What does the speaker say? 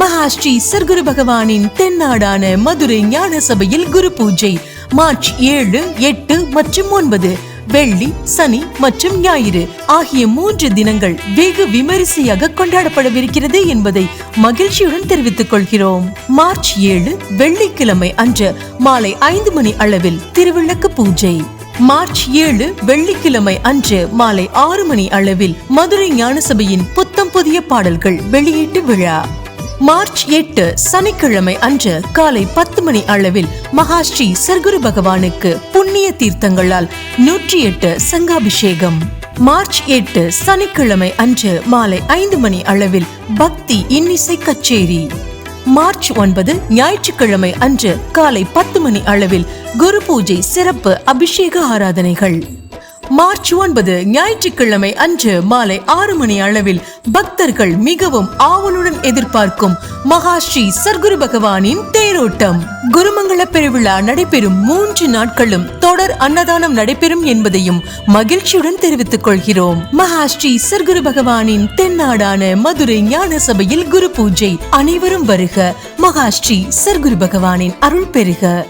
மகாஸ்ரீ சர்க்குரு பகவானின் தென்னாடான மதுரை ஞான சபையில் குரு பூஜை. மார்ச் ஏழு எட்டு மற்றும் ஒன்பது வெள்ளி சனி மற்றும் ஞாயிறு ஆகிய மூன்று தினங்கள் வெகு விமரிசையாக கொண்டாடப்படவிருக்கிறது என்பதை மகிழ்ச்சியுடன் தெரிவித்துக் கொள்கிறோம். மார்ச் ஏழு வெள்ளிக்கிழமை அன்று மாலை ஐந்து மணி அளவில் திருவிளக்கு பூஜை. மார்ச் ஏழு வெள்ளிக்கிழமை அன்று மாலை ஆறு மணி அளவில் மதுரை ஞானசபையின் புத்தம் புதிய பாடல்கள் வெளியீட்டு விழா. மார்ச் எட்டு சனிக்கிழமை அன்று காலை பத்து மணி அளவில் மகாஸ்ரீ சர்க்குரு பகவானுக்கு புண்ணிய தீர்த்தங்களால் நூற்றி எட்டு சங்காபிஷேகம். மார்ச் எட்டு சனிக்கிழமை அன்று மாலை ஐந்து மணி அளவில் பக்தி இன்னிசை கச்சேரி. மார்ச் ஒன்பது ஞாயிற்றுக்கிழமை அன்று காலை பத்து மணி அளவில் குரு பூஜை சிறப்பு அபிஷேக ஆராதனைகள். மார்ச் ஒன்பது ஞாயிற்றுக்கிழமை அன்று மாலை ஆறு மணி அளவில் பக்தர்கள் மிகவும் ஆவலுடன் எதிர்பார்க்கும் மகாஸ்ரீ சர்க்குரு பகவானின் தேரோட்டம். குருமங்கல பெருவிழா நடைபெறும் மூன்று நாட்களும் தொடர் அன்னதானம் நடைபெறும் என்பதையும் மகிழ்ச்சியுடன் தெரிவித்துக் கொள்கிறோம். மகாஸ்ரீ சர்க்குரு பகவானின் தென்னாடான மதுரை ஞான சபையில் குரு பூஜை அனைவரும் வருக. மகாஸ்ரீ சர்க்குரு பகவானின் அருள் பெறுக.